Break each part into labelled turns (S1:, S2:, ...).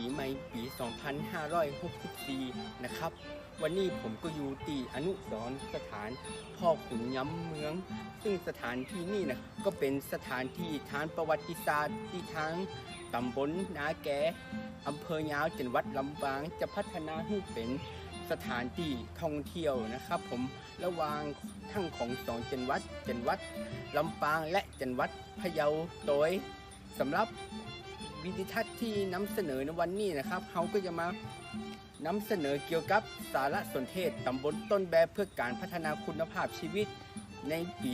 S1: วัสดีปีใหม่ปี 2564 นะครับ วันนี้ผมก็อยู่ตีอนุสรณ์สถานพ่อขุนย้ำเมือง ซึ่งสถานที่นี่นะก็เป็นสถานที่ทางประวัติศาสตร์ที่ทางตำบลนาแกอำเภอยาวจังหวัดลำปางจะพัฒนาให้เป็นสถานที่ท่องเที่ยวนะครับ ผมระหว่างทั้งของสองจังหวัดจังหวัดลำปางและจังหวัดพะเยาโดยสำหรับ วิดิทัศน์ที่นำเสนอในวันนี้นะครับเขาก็จะมานำเสนอเกี่ยวกับสารสนเทศตำบลต้นแบบเพื่อการพัฒนาคุณภาพชีวิต ในปี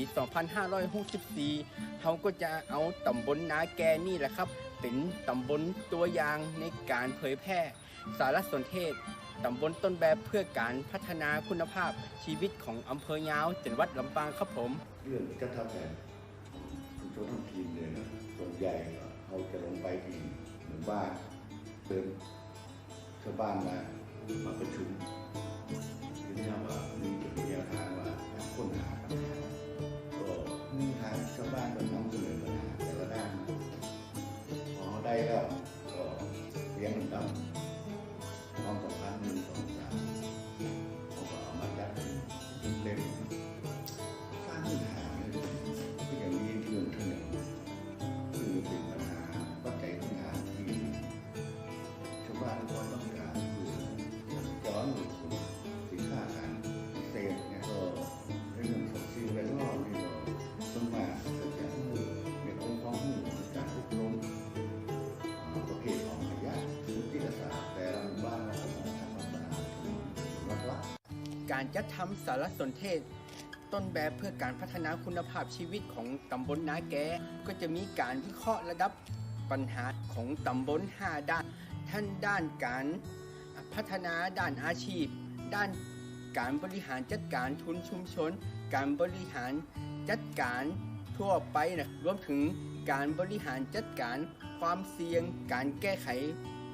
S1: 2564เขาก็จะเอาตำบลนาแกนี่แหละครับ เป็นตำบลตัวอย่างในการเผยแพร่ สารสนเทศตำบลต้นแบบเพื่อการพัฒนาคุณภาพชีวิตของอำเภอยาวจังหวัดลำปางครับผม
S2: เรื่องจะทำแบบชุมชนทั้งทีมเลยนะส่วนใหญ่เราจะ ไปที่หมู่บ้านเดินชาวบ้านมามาประชุมเป็นี้ว่ามีจะ กา
S1: รจัดทำสารสนเทศ ต้นแบบเพื่อการพัฒนาคุณภาพชีวิตของตำบลนาแกก็จะมีการวิเคราะห์ระดับปัญหาของตำบล 5 ด้าน ท่านด้านการพัฒนาด้านอาชีพ ด้านการบริหารจัดการทุนชุมชน การบริหารจัดการทั่วไปนะรวมถึงการบริหารจัดการความเสี่ยง การแก้ไข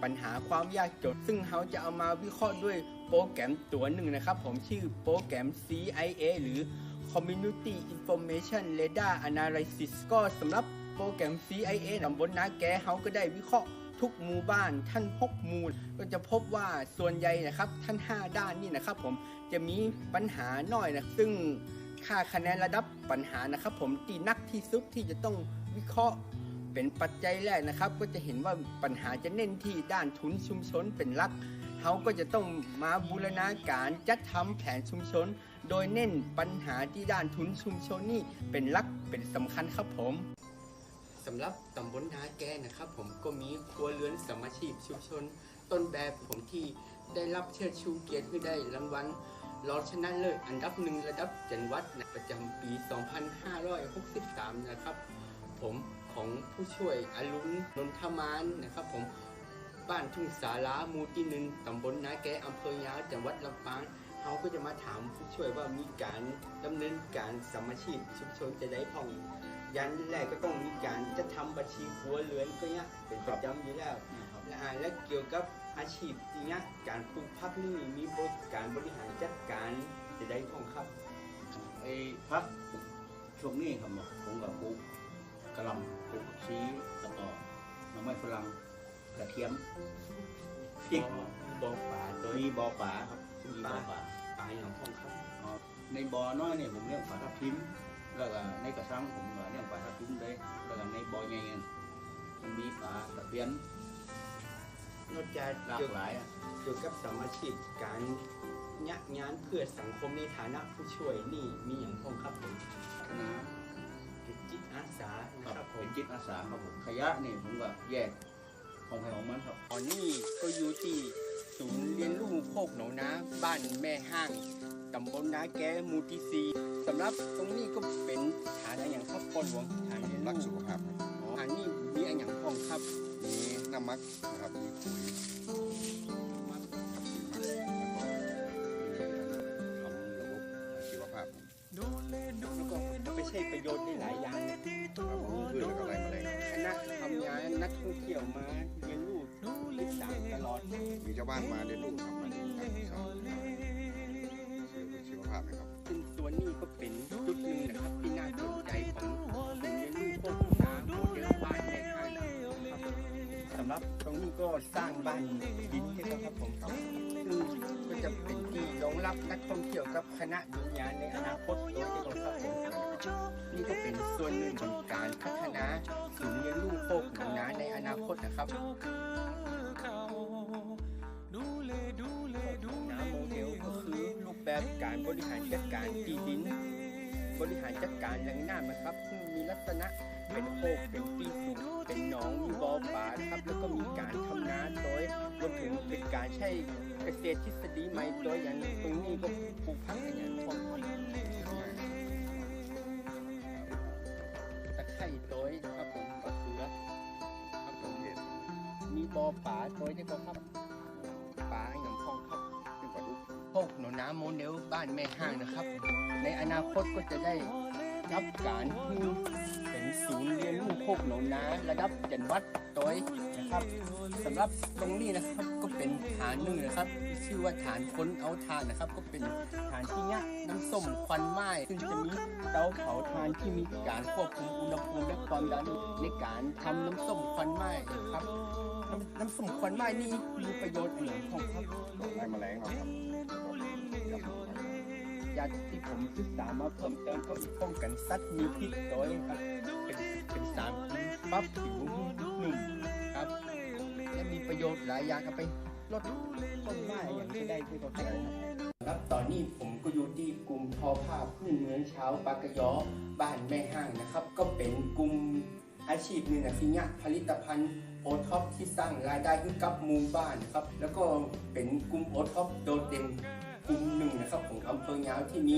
S1: ปัญหาความยากจน ซึ่งเขาจะเอามาวิเคราะห์ด้วย โปรแกรมตัวหนึ่งนะครับ ผมชื่อโปรแกรม CIA หรือ Community Information Radar Analysis ก็สำหรับโปรแกรม CIA ตำบลนาแกเขาก็ได้วิเคราะห์ทุกหมู่บ้านท่านพกมูล ก็จะพบว่าส่วนใหญ่นะครับท่าน 5 ด้านนี่นะครับ ผมจะมีปัญหาน้อยนะซึ่งค่าคะแนนระดับปัญหานะครับ ผมตีนักที่สุดที่จะต้องวิเคราะห์เป็นปัจจัยแรกนะครับ ก็จะเห็นว่าปัญหาจะเน้นที่ด้านทุนชุมชนเป็นหลัก เขาก็จะต้องมาบูรณาการจัดทำแผนชุมชน โดยเน้นปัญหาที่ด้านทุนชุมชนนี่เป็นหลักเป็นสำคัญครับผมสำหรับตำบลนาแกนะครับ ผมก็มีครัวเรือนสมาชิกชุมชน ต้นแบบผมที่ได้รับเชิดชูเกียรติให้ได้รางวัลรองชนะเลิศอันดับหนึ่งระดับจังหวัดนะประจำปี 2563 นะครับ ผมของผู้ช่วยอรุณนนทมานนะครับ ผม บ้านทุ่งสาราหมู่ที่หนึ่งตำบลนาแกอำเภอยาจังหวัดลำปางเขาก็จะมาถามผู้ช่วยว่ามีการดำเนินการสมาชีพชุมชนจะได้พ่องยันแรกก็ต้องมีการจะทำบัญชีครัวเรือนก็เนี้ยเป็นประจำอยู่แล้วและและเกี่ยวกับอาชีพที่เนี้ยการปลูกผักนี่มีบริการบริหารจัดการจะได้พ่องครับ
S3: ไอ้พักช่วงนี้ครับผมกับปลูกกระลำปลูกผักชีแล้วก็หน่อไม้ฝรั่ง กระเทียมพริก
S1: บ่อป่าโดย
S3: มีบ่อป่าครับมีบ่อป่า
S1: ป่าอย่างพ่องครับ
S3: อ๋อในบ่อน้อยเนี่ยผมเลี้ยงปลาทับทิมแล้วก็ในกระชังผมก็เลี้ยงปลาทับทิมเลยแล้วก็ในบ่อใหญ่ๆมันมีปลาตะเพียน
S1: นอกจาก
S3: หลาก
S1: เกี่ยว
S3: หลายอะ
S1: เกี่ยวกับสามาชีพการยักงานเพื่อสังคมในฐานะผู้ช่วยนี่มีอย่างพ่องครับผม
S3: คณะ
S1: เป็นจิตอาสานะ
S3: ค
S1: ค
S3: รั
S1: รั
S3: บบ
S1: ผ
S3: เป็
S1: ม
S3: นจิตอาสาครับผมขยะนี่ผมก็แยก ของใครของมันครับ
S1: ตอนนี้ก็อยู่ที่ศูนย์เรียนรู้โคกหนองนาบ้านแม่ห้างตำบลนาแกหมูที่ซีสำหรับตรงนี้ก็เป็นฐานอะไรอย่างครับพ่อหลวงฐานเรียน
S4: รั
S1: รู้
S4: กสุขภาพครับ
S1: ฐานนี้มีอะไรอย่างพ่องครับ
S4: มีน้ำมักนะครับมีปุ๋ยครับมีมักแล้วก็มีทำระบบชีวภาพ
S1: แล้วก็ไปใช้ประโยชน์ได้หลายอย่าง
S4: ครับพืชแล้วก็ไรม
S1: นนักท่องเที่ยวมาเรียนรู้ศึกษาตลอด
S4: มีชาวบ้านมาเรียนรู้ครับมาเรียนการศึกษาชีวภาพนะครับ
S1: ซึ่งตัวนี้ก็เป็นจุดหนึ่งนะครับที่น่าสนใจของเรียนรู้โคกหนองนาโมเดลบ้านแม่ห้างนะครับสำหรับตรงนี้ก็สร้างบ้านดินใช่ไหมครับผมซึ่งก็จะเป็นที่รองรับนักท่องเที่ยวกับคณะดุนยาในอนาคตโดยเฉพาะครับผมนี่ก็เป็นส่วนหนึ่งของการพัฒนาศูนย์เรียน รู้โคกหนองนาในอนาคตนะครับน้ำโมเดลก็คือรูปแบบการบริหารจัดการที่ดิน บริหารจัดการแหล่งน้ำนะครับซึ่งมีลักษณะเป็นโคกเป็นปีสูงเป็นหนองมีบ่อปลานะครับแล้วก็มีการทำนาโดยรวมถึงเป็นการใช้เกษตรทฤษฎีใหม่โดยอย่างตรงนี้ก็ปลูกผักอย่างานแม่ห้างนะครับ ในอนาคตก็จะได้รับการเป็นศูนย์เรียนรู้โคกหนองนาระดับจังหวัดโดยนะครับสำหรับตรงนี้นะครับก็เป็นฐานหนึ่งนะครับ ชื่อว่าฐานค้นเอาทานนะครับ ก็เป็นฐานที่เนี้ยน้ำส้มควันไม้ซึ่งจะมีเตาเผาทานที่มีการควบคุมอุณหภูมิและความดันในการทำน้ำส้มควันไม้นะครับน้ำน้ำส้มควันไม้นี่มีประโยชน์อะไรของครับ
S4: ไล่แมลงเนาะครับครับา
S1: ที่ผมศึกษามาเพิ่มเติมก็ป้องกันสัตว์มีพิษโดยครับเป็นเป็นสารกินปั๊บผิวหนุ่มครับ และมีประโยชน์หลายอย่างเอาไปลดต้นไม้อย่างที่ได้ที่เขาใช้ครับครับตอนนี้ผมก็อยู่ที่กลุ่มทอผ้าพื้นเมืองเช้าปากกยอบ้านแม่ห้างนะครับ ก็เป็นกลุ่มอาชีพหนึ่งนะที่เนี่ยผลิตภัณฑ์โอท็อปที่สร้างรายได้ให้กับหมู่บ้านนะครับ แล้วก็เป็นกลุ่มโอท็อปโดดเด่น กลุ่มหนึ่งนะครับของอำเภอยาวที่มี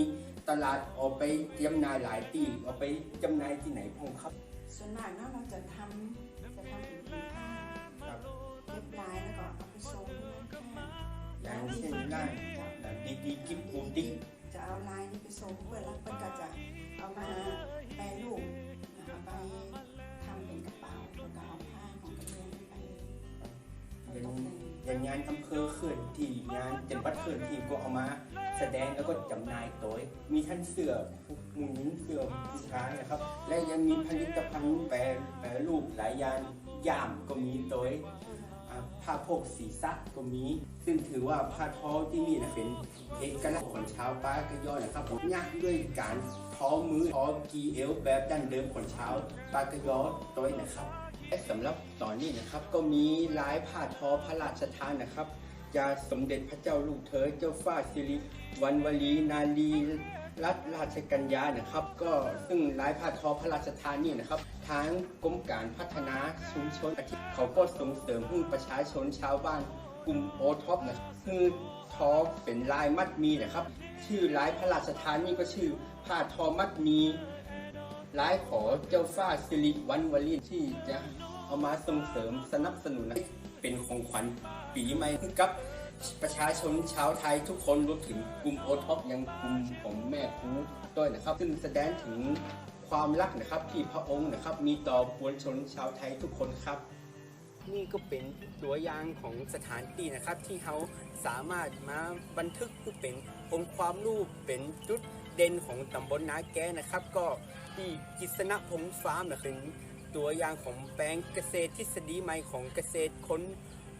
S1: ตลาดออกไปจำหน่ายหลายตีออกไปจำหน่ายที่ไหนพงครับ
S5: ส่วนมากเนาะเราจะทำจะทำเป็นผ้า
S1: ครับ
S5: เย็บลายแล้วก็เอาไปส่ง
S1: อย่างเช่นร้านดีดีกิฟต์บูตี้
S5: จะเอาลายนี้ไปส่งเพื่อแล้วเพื่อนก็จะเอามาแปรรูปเอาไปทำเป็นกระเป๋าแล้วก็เอาผ้าของกระเรียนไปไปตกแต่ง
S1: อย่างงานอำเภอเขื่อนที่งานจังหวัดเขื่อนที่ก็เอามาแสดงแล้วก็จำหน่ายโดยมีทั้งเสื้อหมูนิ้เสื้อผู้ชายนะครับ และยังมีผลิตภัณฑ์แปรแปรรูปหลายอย่างย่ามก็มีโดยผ้าโพกศีรษะก็มี ซึ่งถือว่าผ้าทอที่นี่นะเป็นเอกลักษณ์ของชาวป้ากระยอนะครับผมยากด้วยการท้อมือท้อกีเอลแบบดั้งเดิมของชาวป้ากระยอตัวนะครับ และสำหรับตอนนี้นะครับก็มีลายผ้าทอพระราชทานนะครับยาสมเด็จพระเจ้าลูกเธอเจ้าฟ้าสิริวัณวลีนาลีรัตราชกัญญานะครับ ก็ซึ่งลายผ้าทอพระราชทานนี่นะครับ ทางกรมการพัฒนาชุมชนอาทิตย์เขาก็ส่งเสริมให้ประชาชนชาวบ้านกลุ่มโอท็อปนะคือทอเป็นลายมัดมีนะครับ ชื่อลายพระราชทานนี่ก็ชื่อผ้าทอมัดมี ลายขอเจ้าฟ้าสิริวัณวลีที่จะเอามาส่งเสริมสนับสนุนเป็นของขวัญปีใหม่ให้กับประชาชนชาวไทยทุกคนรวมถึงกลุ่มโอท็อปยังกลุ่มของแม่ครูด้วยนะครับ ซึ่งแสดงถึงความรักนะครับที่พระองค์นะครับ มีต่อปวงชนชาวไทยทุกคนครับ นี่ก็เป็นตัวอย่างของสถานที่นะครับ ที่เขาสามารถมาบันทึกเพื่อเป็นองค์ความรู้เป็นจุด เด่นของตำบลนาแกนะครับ ก็ที่กิษณพงฟาร์มนะเป็นตัวอย่างของแปลงเกษตรทฤษฎีใหม่ของเกษตรคน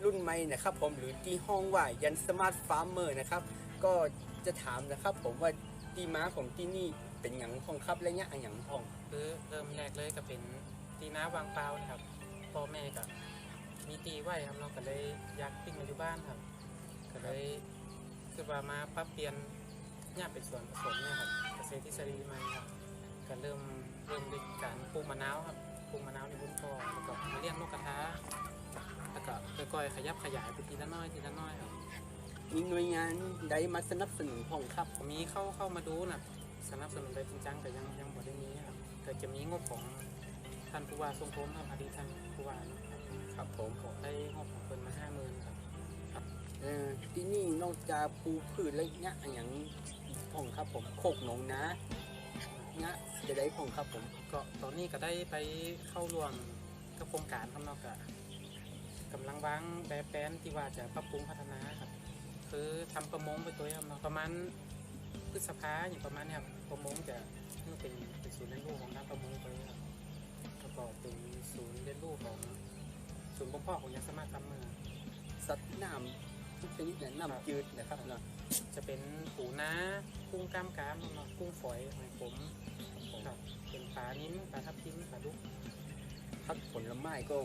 S1: รุ่นใหม่นะครับผมหรือที่ห้องว่ายันสมาร์ทฟาร์มเมอร์นะครับก็จะถามนะครับผมว่าที่มาของที่นี่เป็นอย่างของครับและเนี่ยอย่างของ
S6: คือเริ่มแรกเลยก็เป็นตีน้าวางเปล่านะครับพ่อแม่ก็มีตีไว้ครับเราก็เลยอยากขึ้นมาอยู่บ้านครับก็เลยคือว่ามาปรับเปลี่ยน เนี่ยเป็นส่วนผสมเนี่ยครับเกษตรทฤษฎีใหม่ครับก็เริ่มเริ่มด้วยการปลูกมะนาวครับปลูกมะนาวในบุ้นกองแล้วก็มาเลี้ยงนกกระทาแล้วก็ค่อยๆขยับขยายไปทีละน้อยทีละน้อยครับ
S1: มีหน่วยงานใดมาสนับสนุนของครับ
S6: ผมมีเข้าเข้ามาดูนะสนับสนุนไปจริงจังแต่ยังยังบ่ได้มีครับแต่จะมีงบของท่านผู้ว่าทรงผมครับอดีตท่านผู้ว่านะครับ
S1: ครับผม
S6: ขอได้งบของเพิ่นมาห้าหมื่นครับ
S1: เออที่นี่นอกจากปลูกพืชและเนี่ยอย่าง ของครับผมโคกหนองนะนี่ยจะได้ของครับผม
S6: ก็ตอนนี้ก็ได้ไปเข้าร่วมกับโครงการข้างนอกกะกำลังวางแบบแปลนที่ว่าจะปรับปรุงพัฒนาครับ คือทำประมงไปตัวครับประมาณพฤษภาอย่างประมาณเนี้ยครับประมงจะนี่เป็นเป็นศูนย์เรียนรู้ของนักประมงไปครับแล้วก็เป็นศูนย์เรียนรู้ของศูนย์บ่มเพาะของยังสามารถทำมือ
S1: สัตว์น้ำ ทุกชนิดเนี่ยน้ำจืดนะครับเนาะ
S6: จะเป็นปูนากุ้งกล้ามกรามเนาะกุ้งฝอยหอยขมครับเป็นปลานิ้มปลาทับทิมปลาดุก
S1: พักผลไม้ก็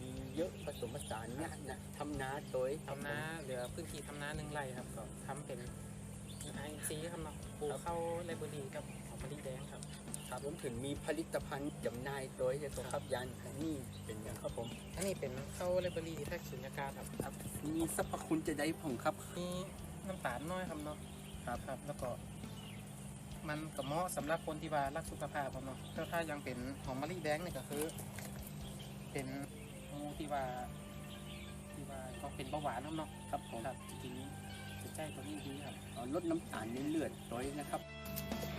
S1: มีเยอะผสมผสานเนี่ยนะทำนาโดย
S6: ทำนาเหลือพื้นที่ทำนาหนึ่งไร่ครับก็ทำเป็นไอซีครับเนาะปลูกเข้าไลบรารีกับหอมมะลิแดงครับ
S1: ครับรวมถึงมีผลิตภัณฑ์จำหน่ายโดยจะตัวครับยันอันนี้เป็นอย่างครับผม
S6: อันนี้เป็นเข้าไลบรารีแท็กสุญญากาศครับ
S1: ครับมีสรรพคุณจะได้ผมครับ
S6: มีน้ำตาลน้อยครับเนาะครับครับ แล้วก็ มันก็เหมาะสำหรับคนที่ว่ารักสุขภาพครับเนาะถ้าถ้ายังเป็นหอมมะลิแดงเนี่ยก็คือ เป็นหมูที่ว่า ที่ว่าก็เป็นเบาหวานครับเนาะ
S1: ครับผม
S6: ครับจริงๆจะใจตัวนี้ดีครับ
S1: เอาลดน้ำตาลในเลือดโดยนะครับ
S6: กับ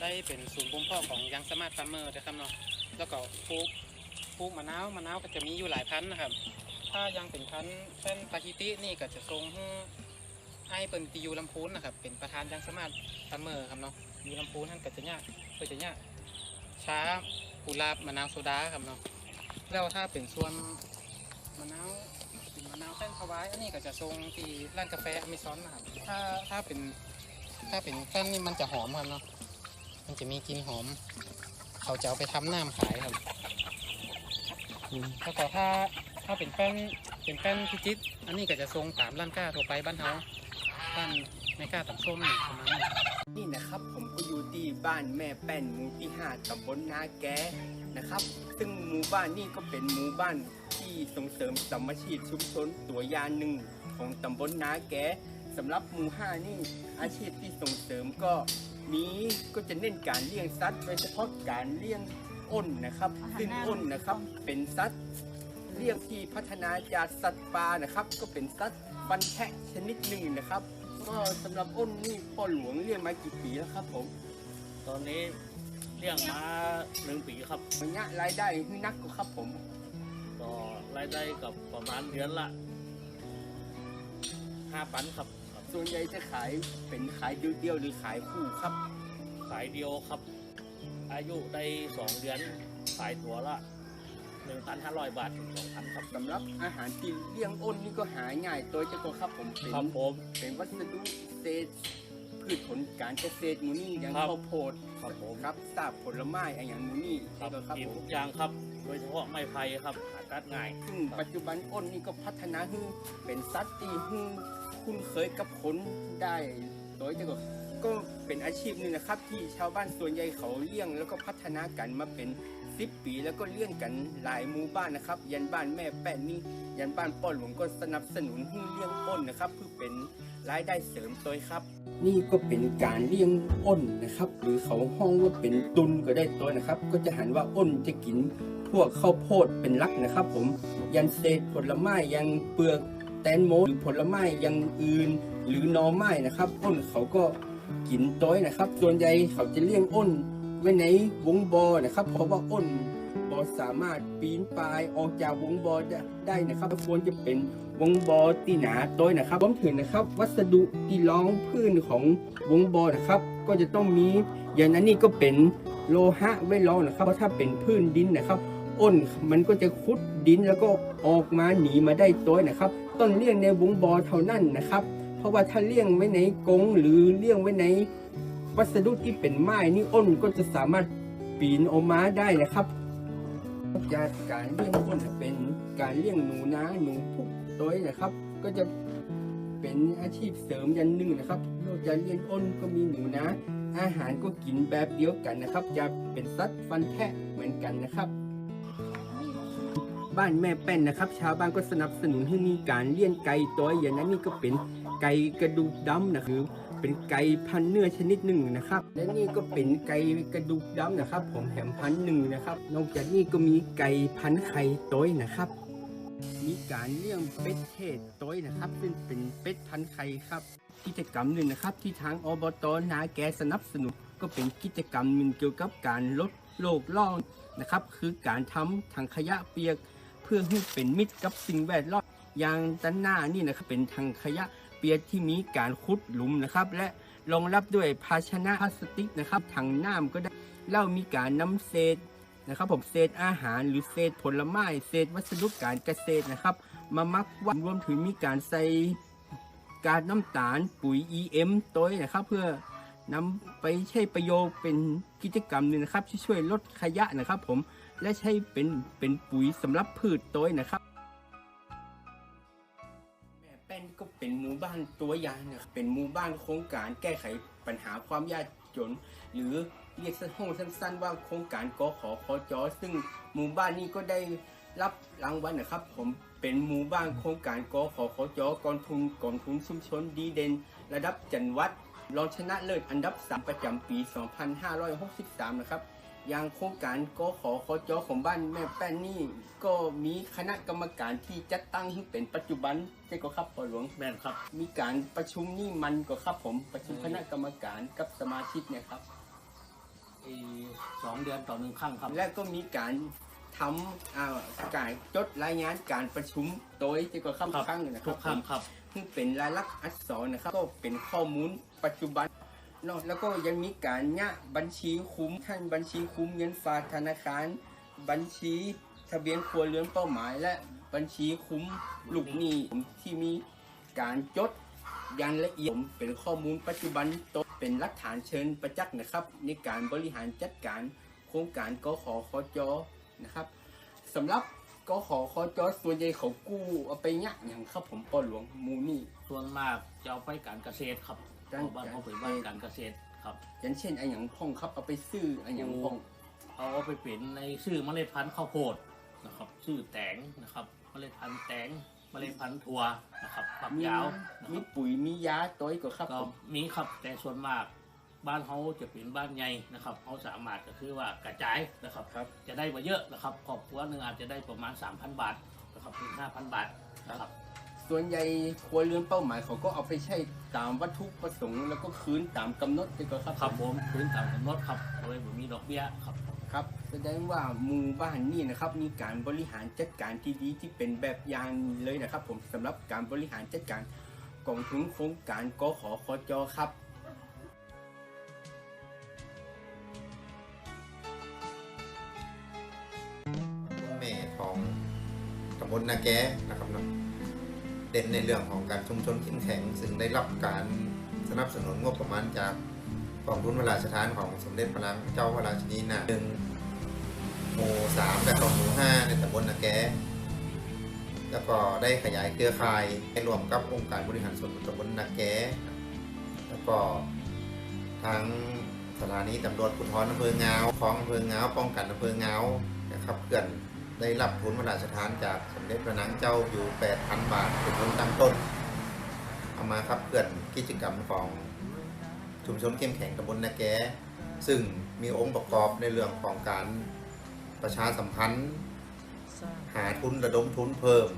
S6: ได้เป็นศูนย์บ่มเพาะของยังสมาร์ทฟาร์มเมอร์นะครับเนาะแล้วก็ปลูกปลูกมะนาวมะนาวก็จะมีอยู่หลายพันธุ์นะครับ ถ้ายังเป็นพันธุ์เช่นปาฮิตินี่ก็จะทรงให้ไอเปิ่นตียูลำพูนนะครับเป็นประธานยังสมาร์ทฟาร์มเมอร์ครับเนาะยูลำพูนท่านก็จะเนี่ยเพื่อจะเนี่ยช้ากุหลาบมะนาวโซดาครับเนาะแล้วถ้าเป็นส่วนมะนาวเป็นมะนาวแป้นพาวายอันนี้ก็จะทรงที่ร้านกาแฟอเมซอนนะครับถ้าถ้าเป็นถ้าเป็นแป้นนี่มันจะหอมครับเนาะ มันจะมีกลิ่นหอม เขาจะเอาไปทำน้ำขายครับแล้วก็ถ้าถ้าเป็นแป้นเป็นแป้นพิจิตรอันนี้ก็จะทรงตามร้านค้าทั่วไปบ้านเฮาบ้านไม่กล้าตัดส้มนี่ประมาณนี้
S1: นี่นะครับผมก็อยู่ที่บ้านแม่แป้นหมู่ที่5ตำบลนาแกนะครับ ซึ่งหมู่บ้านนี่ก็เป็นหมู่บ้านที่ส่งเสริมสามัคคีชุมชนตัวยานหนึ่งของตำบลนาแกสำหรับหมู่5นี่อาชีพที่ส่งเสริมก็ มีก็จะเน้นการเลี้ยงสัตว์โดยเฉพาะการเลี้ยงอ้นนะครับ ซึ่งอ้นนะครับเป็นสัตว์เลี้ยงที่พัฒนาจากสัตว์ป่านะครับ ก็เป็นสัตว์ฟันแทะชนิดหนึ่งนะครับ ก็สำหรับอ้นนี่พ่อหลวงเลี้ยงมากี่ปีแล้วครับผม
S3: ตอนนี้เลี้ยงมาหนึ่งปีครับ
S1: ระยะรายได้คือนักก็ครับผม
S3: ก็รายได้กับประมาณเดือนละห้าพันครับครับ
S1: ส่วนใหญ่จะขายเป็นขายเดียวๆหรือขายคู่ครับ
S3: ขายเดียวครับ อายุได้สองเดือนขายตัวละหนึ่งพันห้าร้อยบาทถึงสองพันครับ
S1: สำหรับอาหารที่เลี้ยงอ้นนี่ก็หาง่ายตัวเจะก็ครับผมเป็น
S3: ครับผม
S1: เป็นวัสดุเศษพืชผลการเกษตรหมูนี่อย่าง
S3: ครับ
S1: ข้าวโพด
S3: ครับผม
S1: ครับทราบผลไม้อะไรอย่างหมูนี่
S3: ครับ
S1: ก็ครับ
S3: กิน
S1: ผม
S3: ทุกอย่างครับโดยเฉพาะไม้ไผ่ครับหาตัดง่าย
S1: ซึ่งปัจจุบันอ้นนี่ก็พัฒนาให้เป็นสัตว์ที่ให้คุ้นเคยกับคนได้โดยเฉพาะก็เป็นอาชีพหนึ่งนะครับ ที่ชาวบ้านส่วนใหญ่เขาเลี้ยง แล้วก็พัฒนากันมาเป็นสิบปีแล้วก็เลี้ยงกันหลายหมู่บ้านนะครับ ยันบ้านแม่แป้นนี่ยันบ้านป้อหลวงก็สนับสนุนให้เลี้ยงอ้นนะครับเพื่อเป็นรายได้เสริมตัวครับ นี่ก็เป็นการเลี้ยงอ้นนะครับ หรือเขาห้องว่าเป็นตุนก็ได้ตัวนะครับ ก็จะหันว่าอ้นจะกินพวกข้าวโพดเป็นลักนะครับ ผมยันเศษผลไม้ยังเปลือกแตงโมหรือผลไม้ยังอื่น หรือนอไม้นะครับอ้นเขาก็กินต้อยนะครับ ส่วนใหญ่เขาจะเลี้ยงอ้นไว้ในวงบอนะครับ เพราะว่าอ้นบอสามารถปีนป่ายออกจากวงบอได้นะครับควรจะเป็น วงบอที่หนาต้อยนะครับรวมถึงนะครับ วัสดุที่รองพื้นของวงบอนะครับ ก็จะต้องมีอย่างนั้นนี่ก็เป็นโลหะไว้รองนะครับเพราะถ้าเป็นพื้นดินนะครับ อ้นมันก็จะคุดดินแล้วก็ออกมาหนีมาได้ต้อยนะครับ ต้นเลี้ยงในวงบอเท่านั้นนะครับ เพราะว่าถ้าเลี้ยงไว้ในกงหรือเลี้ยงไว้ในวัสดุที่เป็นไม้นี่อ้นก็จะสามารถปีนออกมาได้นะครับจากการเลี้ยงอ้นเป็นการเลี้ยงหนูนาหนูพุก ตัวนะครับ ก็จะเป็นอาชีพเสริมยันหนึ่งนะครับนอกจากเลี้ยงอ้นก็มีหนูนาอาหารก็กินแบบเดียวกันนะครับ จะเป็นสัตว์ฟันแทะเหมือนกันนะครับบ้านแม่แป้นนะครับ ชาวบ้านก็สนับสนุนให้มีการเลี้ยงไก่ตัวอย่างนั้นนี่ก็เป็นไก่กระดูกดำนะครับเป็นไก่พันเนื้อชนิดหนึ่งนะครับ และนี่ก็เป็นไก่กระดูกดำนะครับ ผมแถมพันหนึ่งนะครับ นอกจากนี้ก็มีไก่พันไข่ต้อยนะครับ มีการเลี้ยงเป็ดเทศต้อยนะครับ ซึ่งเป็นเป็ดพันธุ์ไข่ครับ กิจกรรมหนึ่งนะครับ ที่ทางอบตนาแกสนับสนุนก็เป็นกิจกรรมหนึ่งเกี่ยวกับการลดโลกร้อนนะครับ คือการทำถังขยะเปียก เพื่อให้เป็นมิตรกับสิ่งแวดล้อมอย่างด้านหน้านี่นะครับเป็นถังขยะเปียกที่มีการขุดหลุมนะครับ และรองรับด้วยภาชนะพลาสติกนะครับถังน้ำก็ได้เล่ามีการนำเศษ นะครับผมเศษอาหารหรือเศษผลไม้เศษวัสดุการเกษตรนะครับ มามักวันรวมถึงมีการใส่กากน้ำตาลปุ๋ย EM ตัวนี้นะครับ เพื่อนำไปใช้ประโยชน์เป็นกิจกรรมหนึงนะครับที่ช่วยลดขยะนะครับผมและใช้เป็นเป็นปุ๋ยสำหรับพืชตัวนี้นะครับแม่แป้นก็เป็นหมู่บ้านตัวอย่างนะเป็นหมู่บ้านโครงการแก้ไขปัญหาความยากจน หรือ เรียกสั้นๆว่าโครงการกขอคอจอซึ่งหมู่บ้านนี้ก็ได้รับรางวัลนะครับ ผมเป็นหมู่บ้านโครงการกขอคอจอกองทุนกองทุนชุมชนดีเด่น ระดับจังหวัดรองชนะเลิศอันดับ 3 ประจำปี 2563 นะครับอย่างโครงการกขอคอจอของบ้านแม่แป้นนี่ ก็มีคณะกรรมการที่จัดตั้งให้เป็นปัจจุบันใช่ก็ครับปอหลวง
S3: แม่นครับ
S1: มีการประชุมนี่มันก็ครับผมประชุมคณะกรรมการกับสมาชิกเนี่ยครับ
S3: เดือนต่อหนึ่งครั้งครับ
S1: และก็มีการทำการจดรายงานการประชุมโดยที่ก็ข้าม
S3: ครั้
S1: งนะครับ
S3: กครั้งครับ
S1: ซึ่งเป็นลายลักษณ์อักษรนะครับก็เป็นข้อมูลปัจจุบันนอกแล้วก็ยังมีการยะบัญชีคุ้มท่านบัญชีคุ้มเงินฝากธนาคาร บัญชีทะเบียนครัวเรือนเป้าหมาย และบัญชีคุ้มลูกหนี้ที่มีการจดยันละเอียดเป็นข้อมูลปัจจุบันตวเป็นหลักฐานเชิญประจักษ์นะครับ ในการบริหารจัดการ โครงการกขอคอจอนะครับสำหรับกขอคอจอส่วนใหญ่เขากู้เอาไปยะอย่างครับผมปอหลวงหมูนี่
S3: ส่วนมากจะเอาไปการเกษตรครับ
S1: การ
S3: เอาบ้านเขาไปบ้านการเกษตรครับ
S1: อย่างเช่นไอ้อย่างพ่องครับเอาไปซื้อไอ้อย่างพ่อง
S3: เอาเอาไปเป็นในชื่อเมล็ดพันธุ์ข้าวโพดนะครับชื่อแตงนะครับเมล็ดพันธุ์แตงเมล็ดพันธุ์ถั่วนะครับฝัก
S1: มี
S3: ยาวนะค
S1: มี
S3: รับ
S1: ปุ๋ยมียาตัวก็ครับ
S3: ก็
S1: ผม
S3: มีครับแต่ส่วนมาก บ้านเขาจะเป็นบ้านใหญ่นะครับเขาสามารถก็คือว่ากระจายนะครับ
S1: ครับ
S3: จะได้มาเยอะนะครับครอบครัวหนึ่งอาจจะได้ประมาณ 3,000 บาทนะครับถึง5,000 บาทนะครับ
S1: ส่วนใหญ่ครัวเรือนเป้าหมายเขาก็เอาไปใช้ตามวัตถุประสงค์แล้วก็คืนตามกำหนดไปก็ครับ
S3: ครับผมพื้นตามกำหนดครับโดยผมมีดอกเบี้ยครับ
S1: ครับแสดงว่าหมู่บ้านนี่นะครับมีการบริหารจัดการที่ดีที่เป็นแบบอย่างเลยนะครับ ผมสำหรับการบริหารจัดการกองทุนโครงการกขอคอจอครับ
S7: ของตำบลนาแกนะครับนะเด่นในเรื่องของการชุมชนเข้มแข็ง ซึ่งได้รับการสนับสนุนงบประมาณจากกองทุนพระราชทานของสมเด็จพระนางเจ้าพระราชินีนาถหนึ่งหมู่สามและก็หมู่ห้าในตำบลนาแกแล้วก็ได้ขยายเครือข่ายให้รวมกับองค์การบริหารส่วนตำบลนาแกแล้วก็ทั้งสถานีตำรวจภูธรอำเภอเงาของอำเภอเงาป้องกันอำเภอเงานะครับเพื่อน ได้รับทุนพระราชทานจากสมเด็จพระนางเจ้าอยู่ 8,000 บาทเป็นทุนตั้งต้น เอามาครับเพื่อนกิจกรรมของชุมชนเข้มแข็งตำบลนาแกซึ่งมีองค์ประกอบในเรื่องของการประชาสัมพันธ์ หาทุนระดมทุนเพิ่ม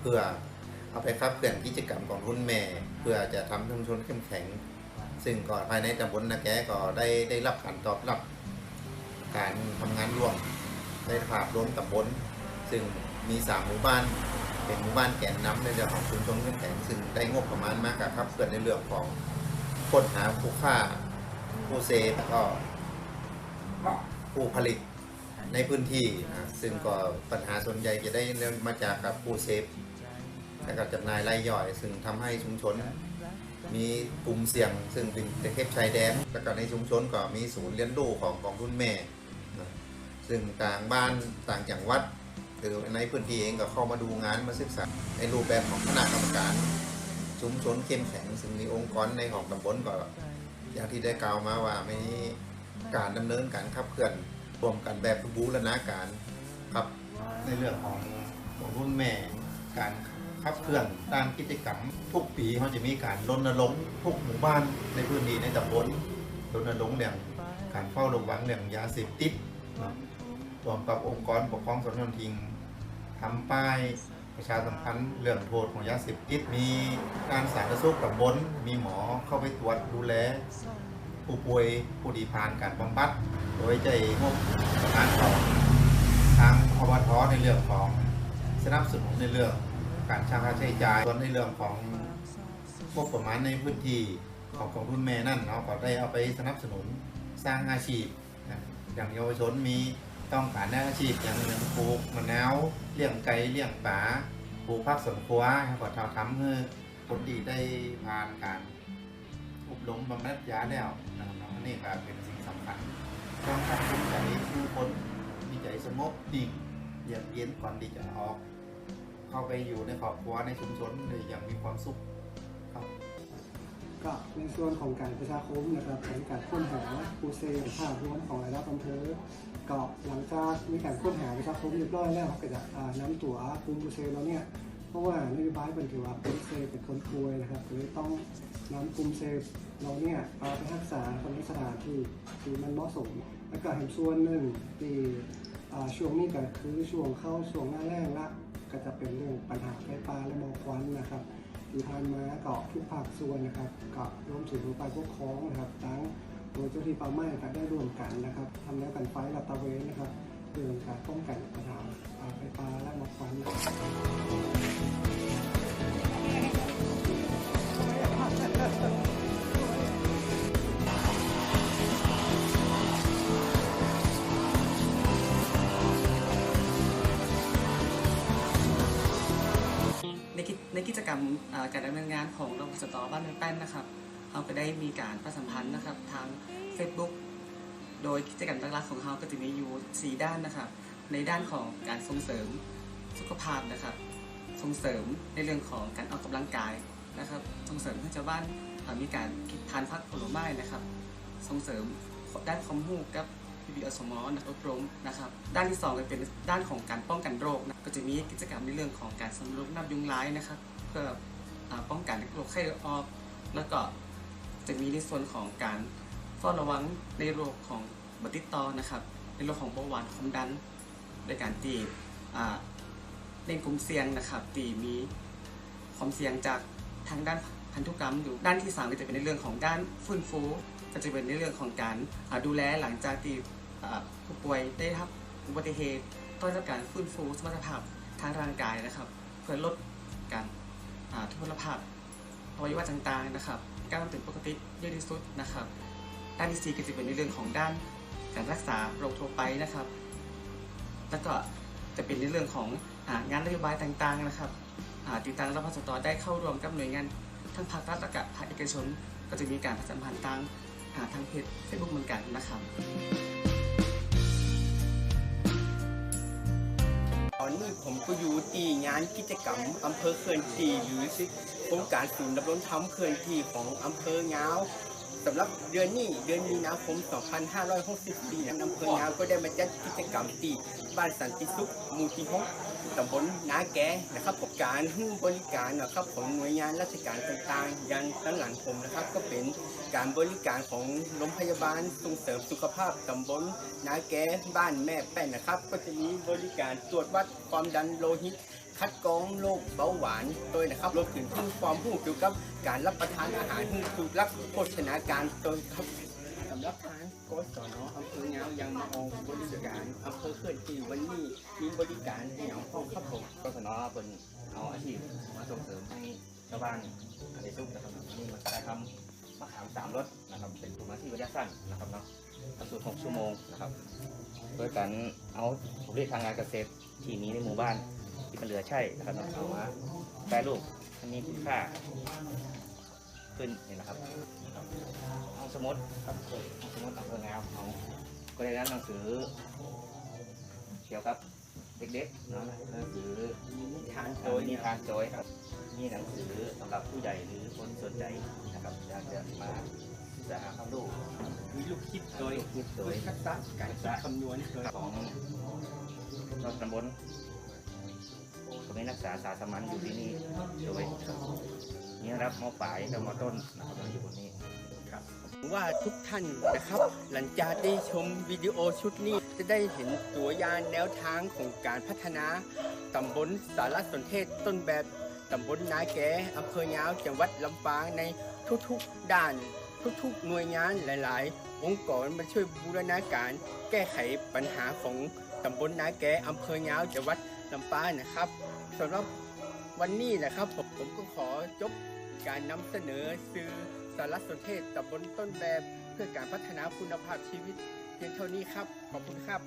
S7: เพื่อเอาไปขับเคลื่อนกิจกรรมของทุนแม่ เพื่อจะทำชุมชนเข้มแข็ง ซึ่งก่อนภายในตำบลนาแกก็ได้ได้รับการตอบรับการทำงานร่วม ในภาพรวมตำบลซึ่งมีสามหมู่บ้าน เป็นหมู่บ้านแก่นนำในเรื่องของชุมชนเข้มแข็งซึ่งได้งบประมาณมากครับเพื่อในเรื่องของค้นหาผู้ฆ่าผู้เสพแล้วก็ผู้ผลิตในพื้นที่นะซึ่งก็ปัญหาส่วนใหญ่จะได้เริ่มมาจากกับผู้เสพและก็จำหน่ายรายย่อย ซึ่งทำให้ชุมชนมีกลุ่มเสี่ยง ซึ่งเป็นตะเข็บชายแดนแล้วก็ในชุมชนก็มีศูนย์เรียนรู้ของของรุ่นแม่ ซึ่งต่างบ้านต่างจังหวัด หรือในพื้นที่เองก็เข้ามาดูงานมาศึกษาในรูปแบบของคณะกรรมการชุมชนเข้มแข็ง ซึ่งมีองค์กรในของตำบลก็อย่างที่ได้กล่าวมาว่าไม่การดำเนินการขับเคลื่อนรวมกันแบบบูรณาการครับในเรื่องของของรุ่นแม่การขับเคลื่อนด้านกิจกรรมทุกปีเขาจะมีการรณรงค์ทุกหมู่บ้านในพื้นที่ในตำบลรณรงค์เรื่องการเฝ้าระวังเรื่องยาเสพติดนะ รวมกับองค์กรปกครองส่วนท้องถิ่นทำป้ายประชาสัมพันธ์เรื่องโทษของยาเสพติดมีการสาธารณสุขตำบลมีหมอเข้าไปตรวจดูแล ผู้ป่วยผู้ดีผ่านการบำบัด โดยใจงบประมาณของทางอบทในเรื่องของสนับสนุนในเรื่องการชาค่าใช้จ่ายส่วนในเรื่องของงบประมาณในพื้นที่ของกองทุนแม่นั่นเนาะก็ได้เอาไปสนับสนุนสร้างอาชีพอย่างเยาวชนมี ต้องการได้อาชีพอย่างหนึ่งปลูกมะนาวเลี้ยงไก่เลี้ยงปลาปลูกผักสวนครัวก็ทำทำให้คนดีได้ผ่านการอบรมบำบัดยาแล้วนะครับเนาะอันนี่ก็เป็นสิ่งสำคัญต้องทำใจผู้คนมีใจสงบดิ่งเยือกเย็นก่อนที่จะออก เข้าไปอยู่ในครอบครัวในชุมชนได้อย่างมีความสุข
S8: ก็ในส่วนของการประชาคมนะครับเป็นการค้นหาปูเซลภาพรวมของรายรับอำเภอก็หลังจากมีการค้นหาประชาคมเรียบร้อยแล้วก็จะอ่านำตั๋วกลุ่มปูเซลแล้วเนี่ยเพราะว่านโยบายเป็นถือว่าปูเซลเป็นคนป่วยนะครับเลยต้องนำกลุ่มเซลเราเนี่ยเอาไปรักษาคนในสถานที่ที่มันเหมาะสม แล้วก็เห็นส่วนหนึ่งที่ช่วงนี้ก็คือช่วงเข้าช่วงหน้าแรงละก็จะเป็นเรื่องปัญหาไฟป่าและหมอกควันนะครับ ที่ทานมาเกาะทุกภาคส่วนนะครับก็รวมถึงไปพวกครองนะครับทั้งโดยเจ้าที่ป่าไม้ก็ได้ร่วมกันนะครับทำแล้วกันไฟลาดตะเวนนะครับเรื่องการป้องกันปัญหาไฟป่าและหมอกควันนะครับ
S9: รมการดำเนินงานของเราสตอบ้านเมืองแป้นนะครับเราก็ได้มีการประสัมพันธ์นะครับทาง Facebook โดยกิจกรรมหลักๆของเราก็จะมีอยู่ 4 ด้านนะครับ ในด้านของการส่งเสริมสุขภาพนะครับ ส่งเสริมในเรื่องของการออกกำลังกายนะครับ ส่งเสริมให้ชาวบ้านอ่ามีการกินทานพักผลไม้นะครับ ส่งเสริมด้านความรู้กับ พีบีอสมอนักอบรมนะครับด้านที่2ก็เป็นด้านของการป้องกันโรคนะก็จะมีกิจกรรมในเรื่องของการสำรวจนับยุงร้ายนะครับ เพื่อป้องกันโรคไข้เลือดออกแล้วก็จะมีในส่วนของการเฝ้าระวังในโรคของบัติดต่อนะครับ ในโรคของเบาหวานความดันโดยการตีในกลุ่มเสี่ยงนะครับตีมีความเสี่ยงจากทางด้านพันธุกรรมอยู่ด้านที่สามก็จะเป็นในเรื่องของด้านฟื้นฟู ก็จะเป็นในเรื่องของการดูแลหลังจากที่ผู้ป่วยได้รับอุบัติเหตุต้องรับการฟื้นฟูสมรรถภาพทางร่างกายนะครับ เพื่อลดการทุพพลภาพอวัยวะต่างๆนะครับการเป็นปกติเยอะที่สุดนะครับ ด้านที่สี่ก็จะเป็นในเรื่องของด้านการรักษาโรคทั่วไปนะครับ แล้วก็จะเป็นในเรื่องของงานนโยบายต่างๆนะครับติดตามรับพสตได้เข้าร่วมกับหน่วยงานทั้งภาครัฐและภาคเอกชน ก็จะมีการประชาสัมพันธ์ทาง อ่าทางเพจเฟซบุ๊กเหมือนกันนะครับ
S1: ตอนนี้ผมก็อยู่ที่งานกิจกรรมอำเภอเขื่อนตีหรือโครงการศูนย์ดำรงธรรมเขื่อนตีของอำเภอเงาสำหรับเดือนนี้เดือนมีนาคม 2564อำเภองาวก็ได้มาจัดกิจกรรมตีบ้านสันติสุขมูที่6 ตำบลนาแกนะครับกับการให้บริการนะครับของหน่วยงานราชการต่างๆ ยังด้านหลังผมนะครับ ก็เป็นการบริการของโรงพยาบาลส่งเสริมสุขภาพตำบลนาแกบ้านแม่แป้นนะครับ ก็จะมีบริการตรวจวัดความดันโลหิตคัดกรองโรคเบาหวานโดยนะครับรวมถึงผู้ความรู้เกี่ยวกับการรับประทานอาหารที่ถูกลักโภชนาการโดยครับ รับทางกศนอำเภองายังมาออกบริการอำเภอเขื่อนตีวันนี้มีบริการให้เอาห้องครับผม
S10: กศนเป็นเอาอาชีพมาส่งเสริมให้ชาวบ้านในซุกนะครับนี่มันได้ทำมะขามสามรสนะครับเป็นกลุ่มอาชีพระยะสั้นนะครับเนาะทำสูตรหกชั่วโมงนะครับโดยการเอาผลิตทางการเกษตรที่มีในหมู่บ้านที่มันเหลือใช่นะครับเอามาแปรรูปมีคุณค่าขึ้นนี่นนะครับ ห้องสมุดครับห้องสมุดอำเภองาวเขาก็ได้รับหนังสือเกี่ยวกับเด็กๆเนาะหนังสือ
S1: นิทานโด
S10: โด
S1: ย
S10: ยนิทานโจยครับมีหนังสือสำหรับผู้ใหญ่หรือคนที่สนใจนะครับอยากจะมาศึกษาหาความรู้
S1: มีลูกคิดโดย
S10: คิดโด
S1: โด
S10: ย
S1: ยทักษะการคิดคำนวณโดย
S10: ของรถตำบล ตรงนี้นักศึกษาสาสมัญอยู่ที่นี่โดยนี่รับมอปลายกับมอต้นนะครับเราอยู่บนนี้
S1: ว่าทุกท่านนะครับ หลังจากได้ชมวิดีโอชุดนี้จะได้เห็นตัวยางแนวทางของการพัฒนาตำบลสารสนเทศต้นแบบตำบลนาแกอำเภอยาวจังหวัดลำปางในทุกๆด้าน ทุกๆหน่วยงานหลาย ๆ องค์กรมาช่วยบูรณาการ แก้ไขปัญหาของตำบลนาแกอำเภอยาวจังหวัดลำปางนะครับ สำหรับวันนี้นะครับผมผมก็ขอจบการนำเสนอสื่อสารสนเทศตำบลต้นแบบเพื่อการพัฒนาคุณภาพชีวิตเพียงเท่านี้ครับ ขอบคุณครับ